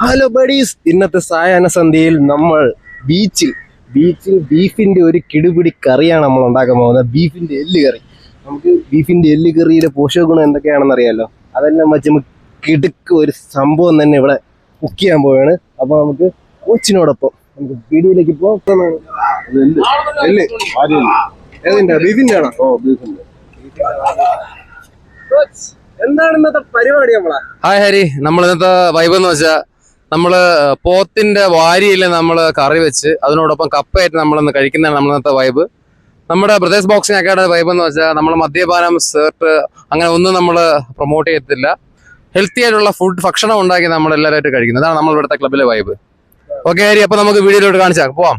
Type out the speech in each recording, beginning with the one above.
Hello buddies ഇന്നത്തെ സായാഹ്ന സന്ധ്യയിൽ നമ്മൾ ബീച്ചിൽ ബീച്ചിൽ ബീഫിന്റെ ഒരു കിടുപിടി കറിയാണ് നമ്മൾ ഉണ്ടാക്കാൻ പോകുന്നത്. ബീഫിന്റെ എല്ല് കറി നമുക്ക് ബീഫിന്റെ എല്ല് കറിയിലെ പോഷക ഗുണം എന്തൊക്കെയാണെന്ന് അറിയാലോ? അതെല്ലാം വെച്ച് നമുക്ക് കിടുക്ക് ഒരു സംഭവം തന്നെ ഇവിടെ കുക്ക് ചെയ്യാൻ പോവുകയാണ്. അപ്പോൾ നമുക്ക് കൊച്ചിനോടൊപ്പം നമുക്ക് വീഡിയോയിലേക്ക് പോകാം. എല്ല്. ബീഫിന്റെ ആണോ ഓ ബീഫിന്റെ എന്താണ് ഇന്നത്തെ പരിപാടി നമ്മളാ? ഹായ് ഹരി. നമ്മൾ ഇന്നത്തെ വൈബ് എന്ന് വെച്ചാൽ നമ്മൾ പോത്തിന്റെ വാരിയിൽ നമ്മൾ കറി വെച്ച് അതിനോടൊപ്പം കപ്പയായിട്ട് നമ്മൾ ഇന്ന് കഴിക്കുന്നതാണ് നമ്മൾ ഇന്നത്തെ വൈബ് നമ്മുടെ ബ്രദേഴ്സ് ബോക്സിംഗ് അക്കാഡമി വൈബ് എന്ന് വെച്ചാൽ നമ്മൾ മദ്യപാനം സേർട്ട് അങ്ങനെ ഒന്നും നമ്മൾ പ്രൊമോട്ട് ചെയ്യത്തില്ല ഹെൽത്തി ആയിട്ടുള്ള ഫുഡ് ഭക്ഷണം ഉണ്ടാക്കി നമ്മൾ എല്ലാവരുമായിട്ട് കഴിക്കുന്നത് അതാണ് നമ്മൾ ഇവിടുത്തെ ക്ലബിലെ വൈബ് ഓക്കെ ഹരി അപ്പൊ നമുക്ക് വീഡിയോയിലോട്ട് കാണിച്ചാൽ പോവാം.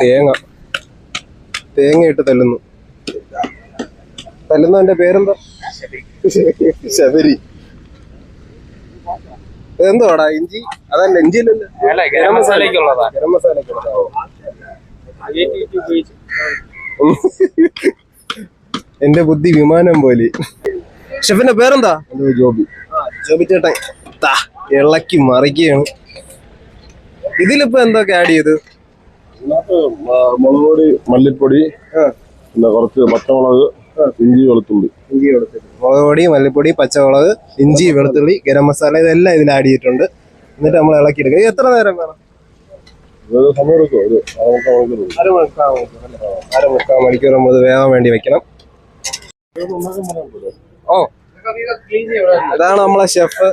തേങ്ങ. തേങ്ങ ഇട്ട് തല്ലുന്നു. തല്ലുന്നതിന്റെ പേരെന്താ? ശബരി. എന്തോടാ ഇഞ്ചി? അതല്ല ഇഞ്ചിയിലല്ല? ഗരം മസാലയ്ക്കുള്ളതാ. ഗരം മസാലയ്ക്കുള്ളതാ. എന്റെ ബുദ്ധി വിമാനം പോലെ. ഷെഫിന്റെ പേരെന്താ? ജോബി. ജോബി ചേട്ടൻ. താ, ഇളക്കി മറിക്കുകയാണ്. ഇതിലിപ്പോ എന്തൊക്കെ ആഡ് ചെയ്ത്? മുളക് പൊടി മല്ലിപ്പൊടി. പിന്നെ കുറച്ച് പച്ചമുളക് ഇഞ്ചി വെളുത്തുള്ളി. ഇഞ്ചി വെളുത്തുള്ളി. മുളക് പൊടി മല്ലിപ്പൊടി പച്ചമുളക് ഇഞ്ചി വെളുത്തുള്ളി ഗരം മസാല ഇതെല്ലാം ഇതിൽ ആഡ് ചെയ്തിട്ടുണ്ട്. എന്നിട്ട് നമ്മൾ ഇളക്കി എടുക്കുക. എത്ര നേരം വേണം? അരമുക്കാൽ മണിക്കൂർ. നമ്മൾ വേഗം വേവാൻ വേണ്ടി വെക്കണം. ഓ. ഇതാണ് നമ്മളെ ഷെഫ്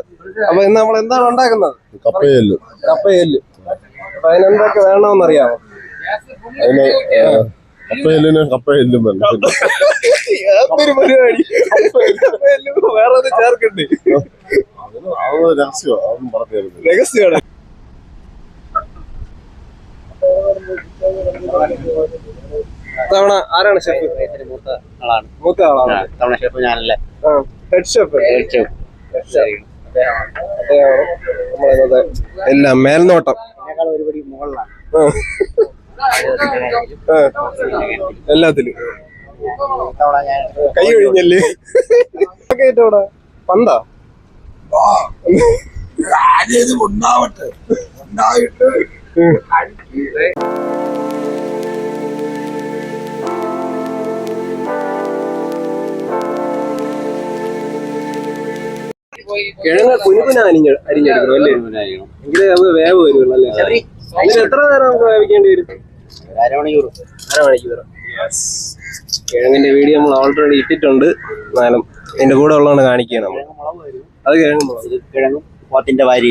അപ്പൊ ഇന്ന് നമ്മൾ എന്താണ് ഉണ്ടാക്കുന്നത്? കപ്പയൽ കപ്പയൽ അപ്പൊ അതിനെന്തൊക്കെ വേണമെന്നറിയാമോ അതിന് കപ്പയല്ലും വേണം യാതൊരു പരിപാടി. വേറെ ചേർക്കണ്ടേ? രഹസ്യമാണ്. തവണ ആരാണ് ഷെഫ്? മൂത്ത ആളാണ്. മൂത്ത ആളാണ്. തവണ ഷെഫ് ഞാനല്ലേ? ഹെഡ് ഷെഫ് ഷെഫ് ഇന്നത്തെ എല്ലാം മേൽനോട്ടം. ഒരുപടി മുകളിലാണ്. എല്ലാത്തിലും. കൈ കഴിഞ്ഞല്ലേ കേട്ടോടാ പന്താ? കിഴങ്ങ് കുനുകുന അരിഞ്ഞ അരിഞ്ഞെടുക്കണം അല്ലേ? എങ്കിലേ നമുക്ക് വേവ് വരുള്ളൂ അല്ലേ? ഇതിന് എത്ര നേരം നമുക്ക് വേവിക്കേണ്ടി വരും? അരമണിക്കൂർ അരമണിക്കൂർ കിഴങ്ങിന്റെ വീഡിയോ നമ്മൾ ഓൾറെഡി ഇട്ടിട്ടുണ്ട്. എന്നാലും ഇതിന്റെ കൂടെ ഉള്ളതാണ് കാണിക്കുക നമ്മൾ അത് കിഴങ്ങ് പോത്തിന്റെ വാരി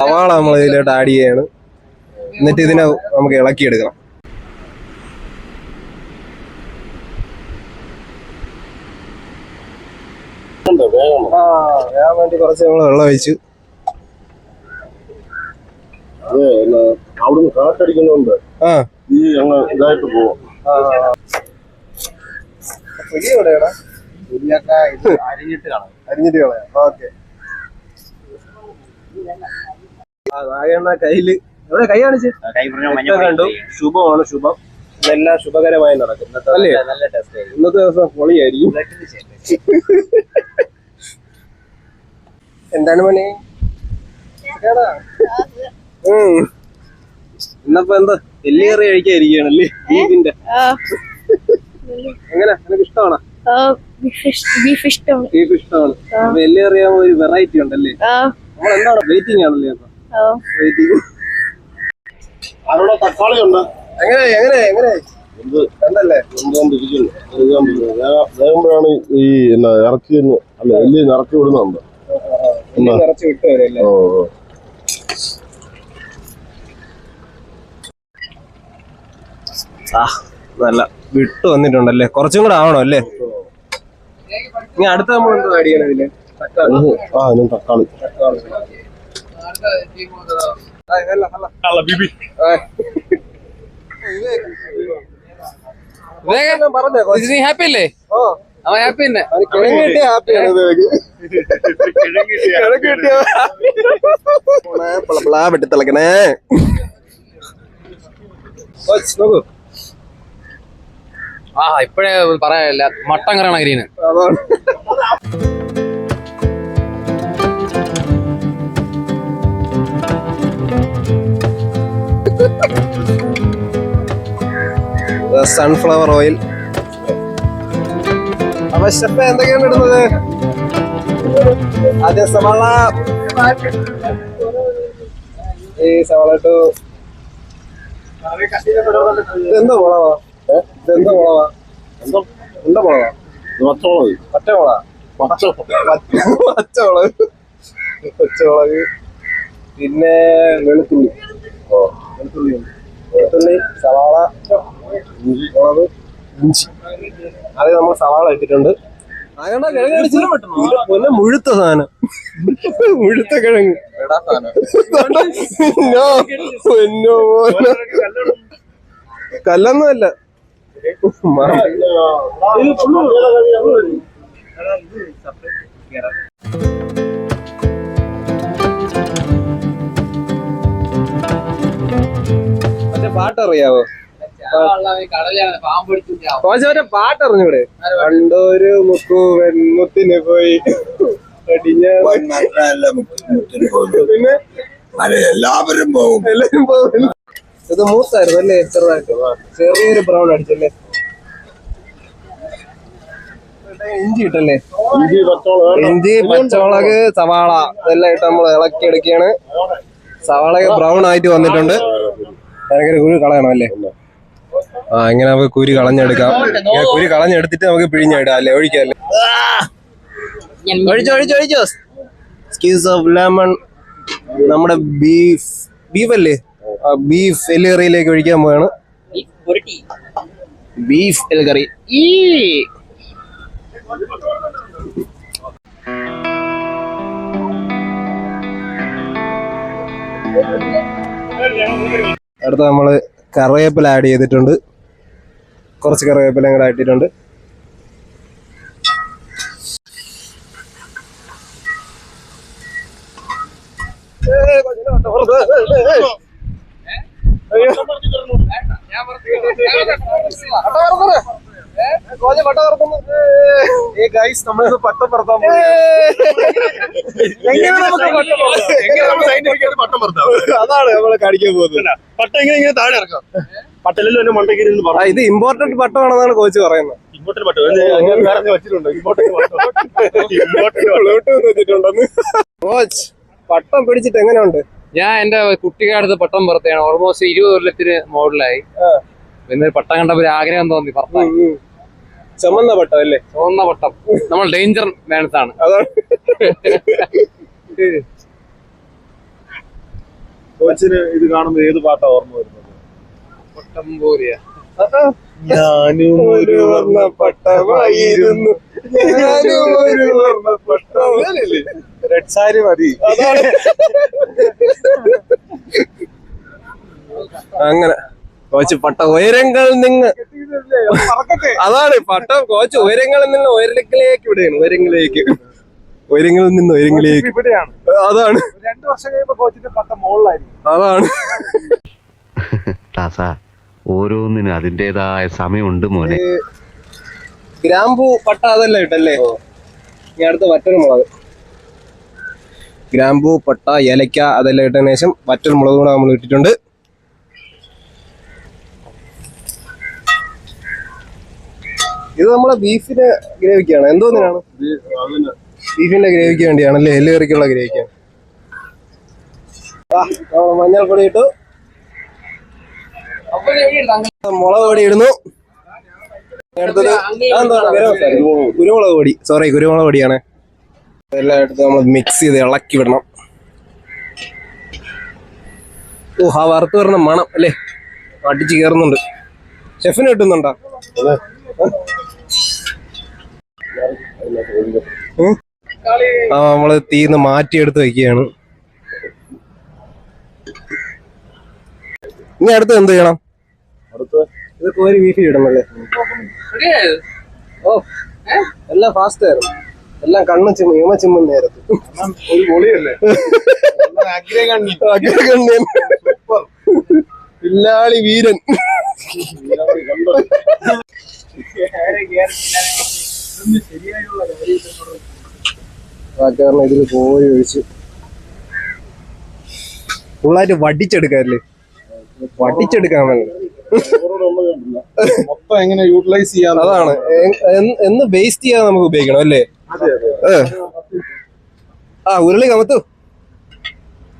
സവാള നമ്മൾ ഇതിലോട്ട് ആഡ് ചെയ്യാണ്. എന്നിട്ട് ഇതിനെ നമുക്ക് ഇളക്കിയെടുക്കണം. വേഗം ആ വേകാൻ വേണ്ടി കുറച്ച് നമ്മൾ വെള്ളം ഒഴിച്ചു. അവിടുന്ന് കാറ്റടിക്കുന്നതുകൊണ്ട് ആ. ഈ അങ്ങ് ഇതായിട്ട് അരിഞ്ഞിട്ട് അരിഞ്ഞിട്ട് കളയാം. ഓക്കെ. നാഗണ്ണ കയ്യിൽ. എവിടെ കൈ കാണിച്ച്? കണ്ടു. ശുഭമാണ് ശുഭം. ഇതെല്ലാം ശുഭകരമായി നടക്കും. അല്ലേ? നല്ല ടേസ്റ്റ് ആയിരുന്നു ഇന്നത്തെ ദിവസം പൊളിയായിരിക്കും. എന്താണ് മണി എടാ. എന്താ? കഴിക്കാതിരിക്കുകയാണല്ലേ ബീഫിന്റെ. എങ്ങനെ? നിനക്ക് ഇഷ്ടമാണോ? ബീഫ് ഇഷ്ടമാണ് ബീഫ് ഇഷ്ടമാണ്. അപ്പൊ എല്ലി കറിയാകുമ്പോ ഒരു വെറൈറ്റി ഉണ്ടല്ലേ? നമ്മൾ എന്താണ് വെയിറ്റിംഗ് ആണല്ലേ അപ്പൊ? വെയിറ്റിംഗ് അവിടെ തക്കാളി ഉണ്ട്? എങ്ങനെ എങ്ങനെ എങ്ങനെ? എന്തല്ലേ വേകുമ്പോഴാണ് ഈ എന്നാ ഇറച്ചി അല്ല എല്ലി നിറക്കി വിടുന്നുണ്ട്? നിറച്ച് വിട്ടു വരല്ലേ ഓ ഓ. ആ നല്ല വിട്ടു വന്നിട്ടുണ്ടല്ലേ? കുറച്ചും കൂടെ ആവണം അല്ലേ? ഇനി അടുത്ത നമ്മൾ എന്താ അടിയണം ഇതിൽ? തക്കാളി. ഇത് ആ ഇതിന് തക്കാളി. ഹല്ല, ഹല്ല. ആ. ഇതെല്ലാം പറഞ്ഞേ. ഹാപ്പി അല്ലേ? ഓ, അവൻ ഹാപ്പി തന്നെ. വെട്ടി തിളക്കണേ. നോക്കൂ. ആ ഇപ്പഴേ പറയാനില്ല. മട്ടൻ കറണ ഗ്രീന്. സൺഫ്ലവർ ഓയിൽ അപ്പൊ ഷെഫ് എന്തൊക്കെയാണ് ഇടുന്നത്? അതെ സവാള. ഈ സവാള ടു എന്താ മുളവാ ഇതെന്താ എന്തോ? പച്ചമുളക് പച്ചമുളക് പച്ചമുളക് പിന്നെ വെളുത്തുള്ളി. ഓ വെളുത്തുള്ളി. സവാള മുളക് ഇഞ്ചി. അത് നമ്മൾ സവാള ഇട്ടിട്ടുണ്ട്. പൊന്നെ മുഴുത്ത സാധനം. മുഴുത്ത കിഴങ്ങ്. No, പാട്ടറിയാവോ? കോശ മറ്റേ പാട്ടറിഞ്ഞൂടെ? പണ്ടൊരു മുക്കു വെൺമുത്തിന് പോയി. അടിഞ്ഞ പിന്നെ? എല്ലാവരും പോകും എല്ലാവരും പോകും ഇത് മൂത്തായിരുന്നു അല്ലേ? ചെറുതായിട്ട്. ചെറിയൊരു ബ്രൗൺ അടിച്ചല്ലേ? ഇഞ്ചി ഇട്ടല്ലേ? ഇഞ്ചി പച്ചമുളക് സവാള ഇതെല്ലാം ഇട്ട് നമ്മൾ ഇളക്കി എടുക്കുകയാണ് സവാള ബ്രൗൺ ആയിട്ട് വന്നിട്ടുണ്ട്. ഭയങ്കര കുരു കളയണം അല്ലേ ആ ഇങ്ങനെ നമുക്ക് കുരു കളഞ്ഞെടുക്കാം. ഇങ്ങനെ കുരു കളഞ്ഞെടുത്തിട്ട് നമുക്ക് പിഴിഞ്ഞിടാം അല്ലേ? ഒഴിക്കാം അല്ലേ ഒഴിച്ചോ ഒഴിച്ചോ ഒഴിച്ചോ. സ്ക്യൂസ് ഓഫ് ലെമൺ നമ്മുടെ ബീഫ് ബീഫ് അല്ലേ? ബീഫ് എല്ലുകറിയിലേക്ക് ഒഴിക്കാൻ പോവാണ്. ബീഫ് എല്ലുകറി ഈ അടുത്ത നമ്മൾ കറിവേപ്പില ആഡ് ചെയ്തിട്ടുണ്ട്. കുറച്ച് കറിവേപ്പില കൂടെ ഇട്ടിട്ടുണ്ട് ഏയ് നമ്മൾ. ഏയ്. എങ്ങനെ വട്ടം പുറത്താം? അതാണ് നമ്മൾ കാണിക്കാൻ പോകുന്നത്. പട്ടം എങ്ങനെ ഇങ്ങനെ താഴെ ഇറക്കാം? പട്ടലല്ലോ എന്നെ മണ്ടയ്ക്ക് ഇരുന്ന് ആ, ഇത് ഇമ്പോർട്ടന്റ് പട്ടമാണെന്നാണ് കോച്ച് പറയുന്നത്. ഇമ്പോർട്ടന്റ് പട്ടം. വെച്ചിട്ടുണ്ട്. പട്ടം. വെച്ചിട്ടുണ്ടെന്ന്. കോച്ച് പട്ടം പിടിച്ചിട്ട് എങ്ങനെയുണ്ട്? ഞാൻ എന്റെ കുട്ടിക്കാലത്ത് പട്ടം പുറത്തെയാണ്. ഓൾമോസ്റ്റ് ഇരുപത് കൊല്ലത്തിന് മോഡലായി. പിന്നെ പട്ടം കണ്ടപ്പോ ഒരു ആഗ്രഹം തോന്നി പറഞ്ഞു. ചുമന്ന പട്ടം അല്ലേ? ചുമന്ന പട്ടം. നമ്മൾ ഡേഞ്ചർ മാൻസ് ആണ്. കോച്ചിന് ഇത് കാണുമ്പോൾ ഏത് പാട്ടാ ഓർമ്മ വരുന്നത്? പട്ടം പോലെയ. ഞാനും ഒരു വർണ പട്ടമായിരുന്നു. ഞാനും ഒരു വർണ പട്ടം. റെഡ് സാരി മതി. അങ്ങനെ. കോച്ച് പട്ട ഉയരങ്ങൾ നിന്ന് അതാണ് പട്ടം. കോച്ച് ഉയരങ്ങളിൽ നിന്ന് ഉയരങ്ങളിലേക്ക് ഇവിടെയാണ് ഉയരങ്ങളിലേക്ക്. ഉയരങ്ങളിൽ നിന്ന് ഉയരങ്ങളിലേക്ക്. ഇവിടെയാണ്. അതാണ്. രണ്ടു വർഷം കഴിയുമ്പോ കോച്ചിന്റെ പട്ടം മുകളിലായിരിക്കും. അതാണ്. ദാസ ഓരോന്നിനും അതിന്റെതായ സമയമുണ്ട് മോനെ. ഗ്രാമ്പു പട്ട അതല്ല ഇട്ടല്ലേ? ഞാൻ അടുത്ത മറ്റൊരു മുളക്. ഗ്രാമ്പു പട്ട ഏലക്ക അതെല്ലാം ഇട്ടതിന് ശേഷം വറ്റൽ മുളക് കൂടെ നമ്മൾ ഇട്ടിട്ടുണ്ട്. ഇത് നമ്മളെ ബീഫിന്റെ ഗ്രേവിക്കാണ്. എന്തോന്നിനാണ് ബീഫിന്റെ ഗ്രേവിക്ക് വേണ്ടിയാണ് അല്ലെ എല്ല് കറിക്കുള്ള ഗ്രേവിക്കാണ് നമ്മൾ മഞ്ഞൾപ്പൊടി ഇട്ടു. മുളക് പൊടി ഇടുന്നു. അടുത്തത്? കുരുമുളക് പൊടി. സോറി കുരുമുളക് പൊടിയാണ്. എല്ലാം എടുത്ത് നമ്മൾ മിക്സ് ചെയ്ത് ഇളക്കി വിടണം. ഓ ആ വറുത്ത് വരണം മണം അല്ലേ? അടിച്ച് കയറുന്നുണ്ട് ഷെഫിന് കിട്ടുന്നുണ്ടോ? ആ നമ്മൾ തീന്ന് മാറ്റിയെടുത്ത് വെക്കുകയാണ്. ഇനി അടുത്ത് എന്ത് ചെയ്യണം? ഇത് കോരി ബീഫ് ഇടണല്ലേ ഓ എല്ലാം ഫാസ്റ്റ് ആയിരുന്നു. എല്ലാം കണ്ണും ചിമ്മ ഇമ ചിമ്മും നേരത്ത് പില്ലാളി വീരൻ. കാരണം ഇതിൽ പോയി ഒഴിച്ച്. ഫുള്ളായിട്ട് വടിച്ചെടുക്കാറില്ലേ? വടിച്ചെടുക്കാൻ വേണ്ടി. മൊത്തം എങ്ങനെ യൂട്ടിലൈസ് ചെയ്യാൻ അതാണ്. എന്ന് വേസ്റ്റ് ചെയ്യാതെ നമുക്ക് ഉപയോഗിക്കണം അല്ലേ. ആ ഉരുളി കമത്തു.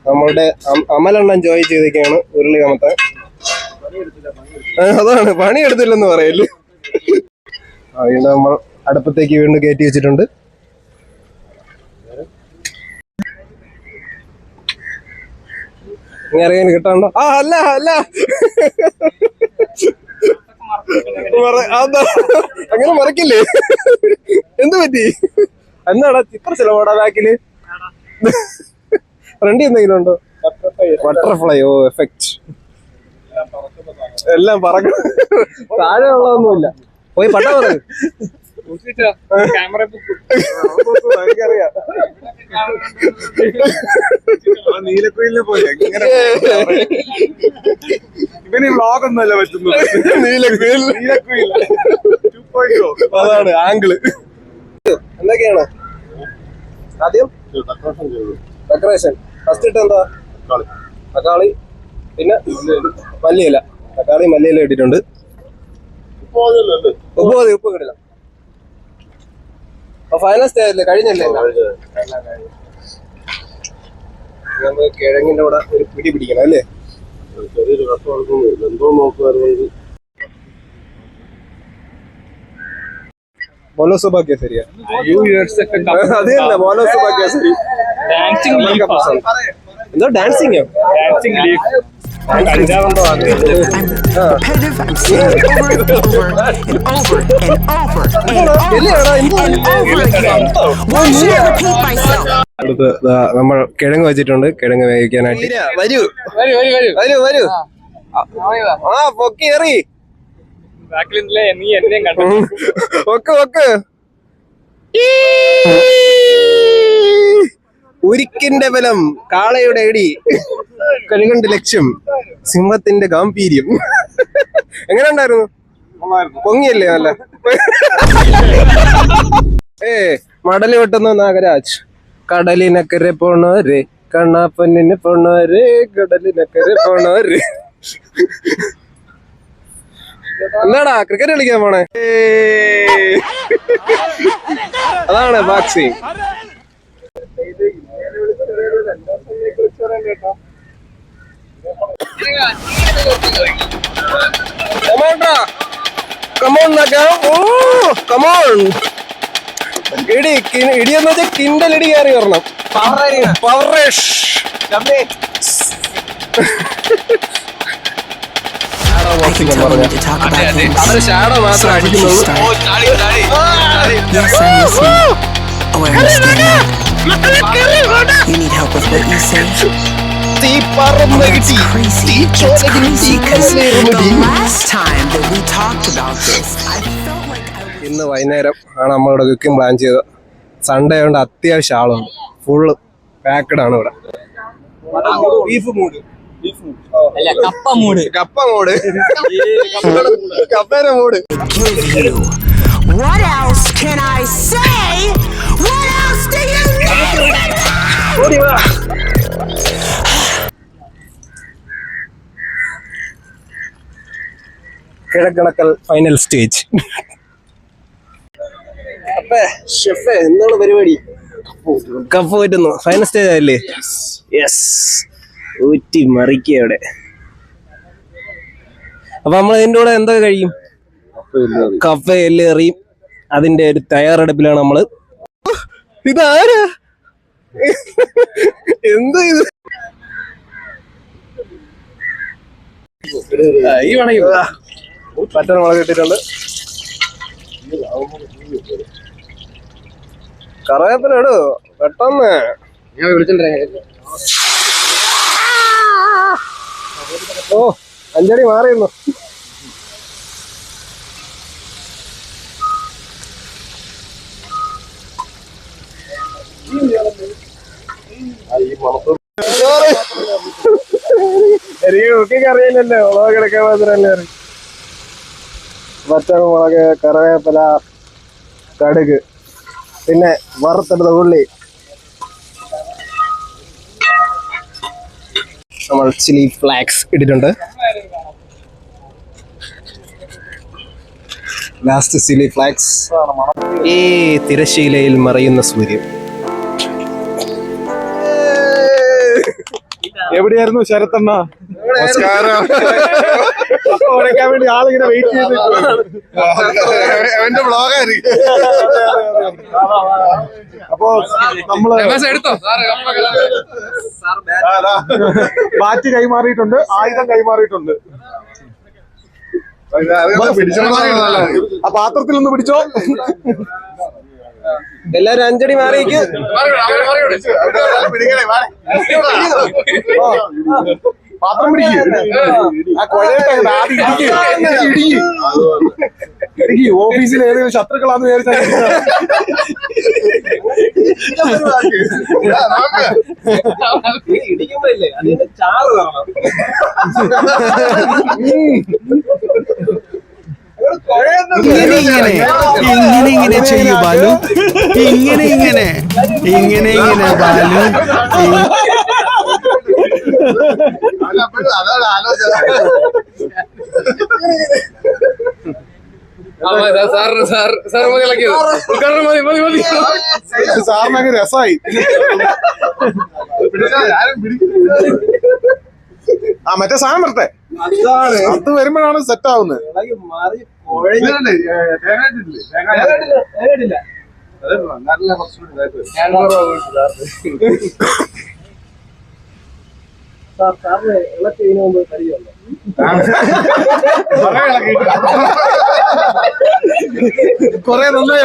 നമ്മളുടെ അമലെണ്ണം ജോയി ചെയ്തൊക്കെയാണ് ഉരുളി കമത്താൻ അതാണ് പണിയെടുത്തില്ലെന്ന് പറയല്ലേ? വീണ്ടും നമ്മൾ അടുപ്പത്തേക്ക് വീണ്ടും കയറ്റി വെച്ചിട്ടുണ്ട്. ഇനി അറിയാൻ കിട്ടാണ്ടോ? ആ അല്ല അല്ല. അങ്ങനെ മറക്കില്ലേ? എന്ത് പറ്റി? എന്നാടാ ചിത്ര ചിലവാടാ ബാക്കിൽ? ഫ്രണ്ട് എന്തെങ്കിലും ഉണ്ടോ? ബട്ടർഫ്ലൈ ഓ എഫക്ട് എല്ലാം പറക്കും താഴെ ഉള്ളതൊന്നുമില്ല പോയി പട്ട എനിക്കറിയാം നീലക്കുയിലിനെ പോലെ ഇങ്ങനെ ഇവന് വ്ളോഗ് ഒന്നുമല്ല പറ്റുന്നത്. നീലക്കുയിൽ. നീലക്കുയിൽ. 2.0 അതാണ് ആംഗിൾ എന്തൊക്കെയാണ്? ആദ്യം ഡെക്കറേഷൻ. ഫസ്റ്റ് ഇട്ട് എന്താ? തക്കാളി. പിന്നെ മല്ലിയില. തക്കാളി മല്ലിയില ഇട്ടിട്ടുണ്ട്. ഉപ്പ് മതി ഉപ്പ് കിടില്ല ഫൈനൽ സ്റ്റേജല്ലേ കഴിഞ്ഞല്ലേ? നമ്മൾ കിഴങ്ങിന്റെ കൂടെ ഒരു പിടി പിടിക്കണം അല്ലേ? ചെറിയൊരു കഷ്ടം എന്തോ നോക്കുമായിരുന്നെങ്കിൽ ബോലോ സുബ കേസരിയ അത് തന്നെ ബോലോ സുബ കേസരി എന്തോ നമ്മൾ കിഴങ്ങ് വെച്ചിട്ടുണ്ട് കിഴങ്ങ് വേവിക്കാനായിട്ട് വരൂ വരൂ വരൂ ആ പൊക്കി എറി ഒക്കെ ഒക്കെ ഉരിക്കിന്റെ ബലം കാളയുടെ ഇടി കഴുകണ്ട് ലക്ഷ്യം. സിംഹത്തിന്റെ ഗാംഭീര്യം. എങ്ങനെ ഉണ്ടായിരുന്നു പൊങ്ങിയല്ലേ നല്ല? ഏ മടൽ വെട്ടുന്ന നാഗരാജ്. കടലിനക്കരെ പോണോര് കണ്ണാപ്പന്നിന് പോണോര് കടലിനക്കരെ പോണോര് എന്താടാ ക്രിക്കറ്റ് കളിക്കാൻ പോണേ. അതാണ് ബോക്സിങ് കമോൺ കമോൺ ഇടി കി- ഇടി എന്ന് വെച്ചാൽ കിണ്ടൽ ഇടി കയറി വരണം power I can tell you to talk about things. അവർ ഷാഡോ മാത്രം അടിക്കുന്നുള്ളൂ Yes, I'm listening. Oh, I understand that. You need help with what you say? തീ പറന്ന് കിട്ടി. തീ ഇന്ന് വൈകുന്നേരം ആണ് നമ്മൾ അമ്മയുടെ കുക്കിംഗ് പ്ലാൻ ചെയ്തത്. സൺഡേ ആയതുകൊണ്ട് അത്യാവശ്യം ആളുണ്ട് ഫുള്ള് പാക്കഡ് ആണ് ഇവിടെ. ബീഫ് മൂഡ് കപ്പ മൂട് കിഴക്കിണക്കൽ ഫൈനൽ സ്റ്റേജ് അപ്പേ ഷെഫേ എന്താണ് പരിപാടി? കപ്പ് പറ്റുന്നു ഫൈനൽ സ്റ്റേജ് ആയില്ലേ യെസ് ഊറ്റി മറിക്കുക അവിടെ അപ്പൊ നമ്മൾ ഇതിന്റെ കൂടെ എന്തൊക്കെ കഴിയും? കപ്പ എല്ല് എറിയും അതിന്റെ ഒരു തയ്യാറെടുപ്പിലാണ് നമ്മൾ. ഇതാരാ? എന്താ ഇത്? ഈ വേണമെങ്കിൽ പറ്റണ മുളക് ഇട്ടിട്ടുണ്ട്. കറിവേപ്പില ഇടൂ പെട്ടെന്ന്. ഞാൻ വിളിച്ചിട്ടുണ്ടേ ഓ അഞ്ചടി മാറിയിരുന്നു. എനിക്ക് കുക്കിംഗ് അറിയില്ലല്ലോ മുളക് കിടക്കാൻ മാത്രമല്ലേ അറിയും. പച്ചമുളക് കറിവേപ്പില കടുക് പിന്നെ വറുത്തെടുത്ത ഉള്ളി. നമ്മൾ ചില്ലി ഫ്ലാക്സ് ഇട്ടിട്ടുണ്ട്. Last chilli flakes. ഈ തിരശീലയിൽ മറയുന്ന സൂര്യൻ. എവിടെയായിരുന്നു ശരത്തണ്ണ? നമസ്കാരം. ഉടയ്ക്കാൻ വേണ്ടി ആളിങ്ങനെ വെയിറ്റ് ചെയ്ത് അവന്റെ ബ്ലോഗായിരിക്കും അപ്പോ നമ്മൾ എടുത്തോ? ബാറ്റ് കൈമാറിയിട്ടുണ്ട് ആയുധം കൈമാറിയിട്ടുണ്ട്. ആ പാത്രത്തിൽ ഒന്ന് പിടിച്ചോ. എല്ലാരും അഞ്ചടി മാറിയിരിക്കും പാത്രം പിടിക്കും. ഓഫീസിൽ ഏതെങ്കിലും ശത്രുക്കളാന്ന് വിചാരിച്ചാൽ ഇടിക്കുമ്പോഴല്ലേ അതിന് ചാറ് ഇങ്ങനെ ഇങ്ങനെ. ഇങ്ങനെ ചെയ്യൂ ബാലു. ഇങ്ങനെ ഇങ്ങനെ. ഇങ്ങനെ ഇങ്ങനെ ബാലു. മതി മതി സാറിനൊക്കെ രസമായി ആ മറ്റേ സാധനം വരട്ടെ. അത് വരുമ്പോഴാണ് സെറ്റ് ആവുന്നത്. ഞാൻ സാർ സാറിന് ഇളക്കി ഇതിനു മുമ്പ് കൊറേ നന്നായി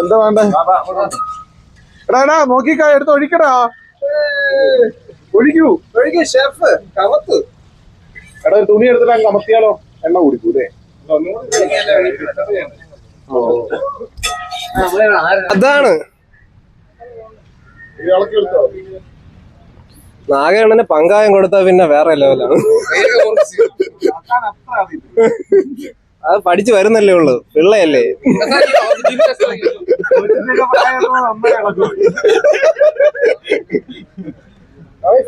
എന്താ വേണ്ടാ? എടാ എടാ നോക്കിക്കാ എടുത്ത് ഒഴിക്കടാ. ഒഴിക്കൂ. ഒഴിക്കൂ ഷെഫ്. കമത്ത്. എടാ തുണി എടുത്തിട്ട് അങ്ങ് അമർത്തിയാലോ? എണ്ണ കുടിക്കൂലേ അതാണ്. നാഗണ്ണന് പങ്കായം കൊടുത്താ പിന്നെ വേറെ ലെവലാണ്. അത് പഠിച്ചു വരുന്നല്ലേ ഉള്ളു. പിള്ളയല്ലേ.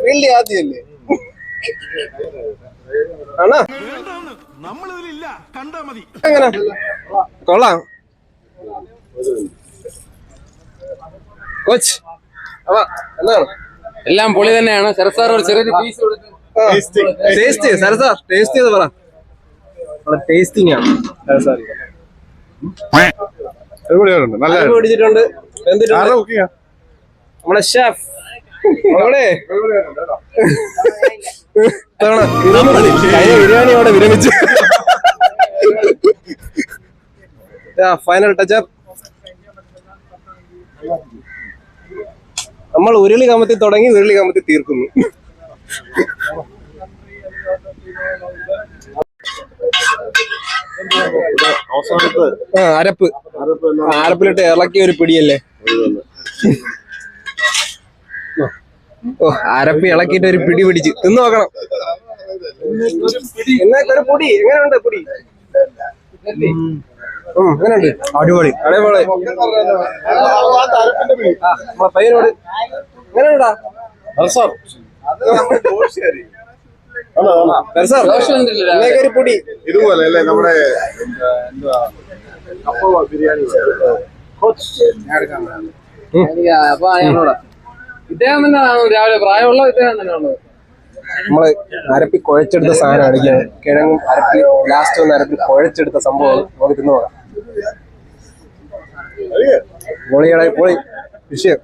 ഫീൽഡ് ആണോ? എങ്ങനെ? കൊള്ളാം. കോച്ച് അവ എന്താണ് എല്ലാം പൊളി തന്നെയാണ്. ശരസാർ ഒരു ചെറിയൊരു പീസ് കൊടുത്ത് ടേസ്റ്റ് സരസാ ടേസ്റ്റ് ചെയ്ത് പറ. ടേസ്റ്റിംഗ് ആണ്. അടിപൊളിയായിട്ടുണ്ട് നല്ല പിടിച്ചിട്ടുണ്ട്. നമ്മുടെ ഷെഫ് അവിടെ? ഇത്തവണ കഴിഞ്ഞ ബിരിയാണി അവിടെ വിരമിച്ചു. ഫൈനൽ ടച്ചപ്പ് നമ്മൾ ഉരുളി കമത്തി തുടങ്ങി ഉരുളി കമത്തി തീർക്കുന്നു. അരപ്പ്. അരപ്പിലിട്ട് ഇളക്കിയ ഒരു പിടിയല്ലേ? ഓ അരപ്പ് ഇളക്കിയിട്ട് ഒരു പിടി പിടിച്ച്. തിന്നു നോക്കണം. എന്നൊക്കെ ഒരു പൊടി. എങ്ങനെയുണ്ട് പൊടി? അടിപൊളി. അടിപൊളി. പയ്യനോട് എങ്ങനെയുണ്ടാ പൊടി. ഇതുപോലെ അല്ലേ നമ്മുടെ എന്താ അപ്പോ ബിരിയാണി അപ്പൊ അയാളോടാ ഇദ്ദേഹം തന്നെയാണ്? രാവിലെ പ്രായമുള്ള ഇദ്ദേഹം തന്നെയാണ്? നമ്മൾ അരപ്പി കുഴച്ചെടുത്ത സാധനം അടിക്കാൻ കിഴങ്ങും അരപ്പി ലാസ്റ്റ് ഒന്ന് അരപ്പി കുഴച്ചെടുത്ത സംഭവം നമുക്ക് തിന്നു നോക്കാം. പൊളിയുടെ പൊളി വിഷയം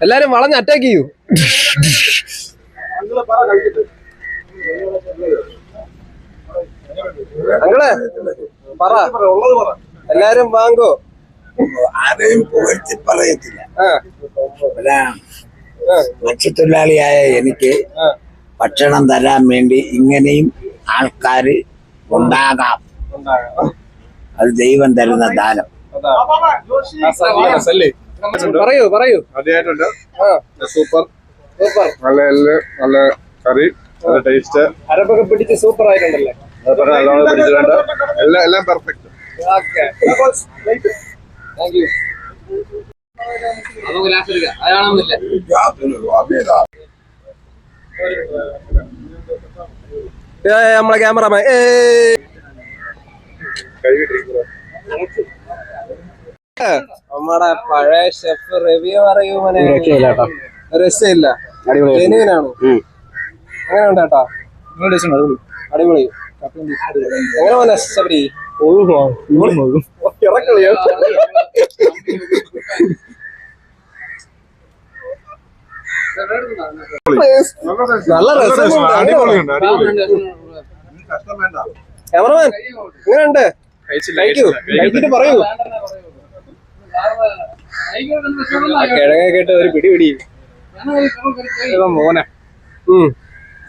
എല്ലാരും വളഞ്ഞ് അറ്റാക്ക് ചെയ്യൂ. അങ്ങളെ പറ. എല്ലാരും വാങ്ങോ. ആരെയും പുകഴ്ത്തി പറയത്തില്ല. മത്സ്യത്തൊഴിലാളിയായ എനിക്ക്. ഭക്ഷണം തരാൻ വേണ്ടി ഇങ്ങനെയും ആൾക്കാര് ഉണ്ടാകാം. അത് ദൈവം തരുന്ന ദാനം. പറയൂ പറയൂ. ആദ്യമായിട്ടുണ്ട്. ആ. സൂപ്പർ. സൂപ്പർ. നല്ല എല്ല് നല്ല കറി നല്ല ടേസ്റ്റ്. അരപ്പൊക്കെ പിടിച്ച് സൂപ്പർ ആയിട്ടുണ്ടല്ലേ? നല്ലോണം പിടിച്ചിട്ടുണ്ട് എല്ലാം എല്ലാം പെർഫെക്റ്റ് ഓക്കെ. താങ്ക് യു നമുക്ക് ലാസ്റ്റ് എടുക്കാം. നമ്മളെ ക്യാമറമാൻ ഏ നമ്മുടെ പഴയ ഷെഫ് റിവ്യൂ പറയുമ്പോ രസമില്ല അടിപൊളി ജെനുവിനാണ് അങ്ങനെ ഉണ്ട് കേട്ടോ. അടിപൊളി എങ്ങനെ മോനെ ശബരി? ഇറക്കളിയോ. നല്ല അടിപൊളി. ക്യാമറമാൻ എങ്ങനെയുണ്ട്? കഴിച്ചിട്ട് പറയൂ. ആ കിഴങ്ങൊക്കെ ഇട്ട് ഒരു പിടി പിടി. മോനെ.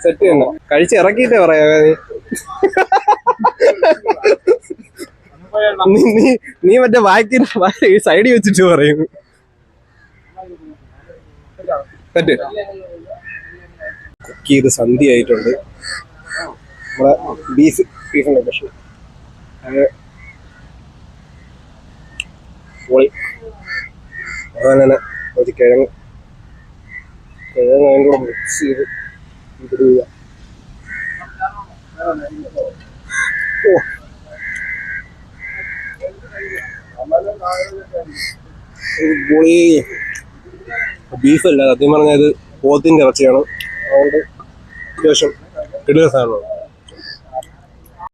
സെറ്റ് തന്നെ കഴിച്ച് ഇറക്കിയിട്ടേ പറയാ. നീ നീ മറ്റേ വാക്കിന് സൈഡിൽ വെച്ചിട്ട് പറയും. സെറ്റ്. കുക്ക് ചെയ്ത് സന്ധ്യ ആയിട്ടുണ്ട് നമ്മുടെ ബീഫ് ബീഫിന്റെ അത് പൊളി. തന്നെ ഒരു കിഴങ്ങ്. കിഴങ്ങ് അതിന്റെ കൂടെ മിക്സ് ചെയ്ത് ഇടുക. ഓ. പൊളി. ബീഫല്ല സത്യം പറഞ്ഞാൽ ഇത് പോത്തിന്റെ ഇറച്ചിയാണ്. അതുകൊണ്ട് അത്യാവശ്യം കിടുക സാധനമാണ്.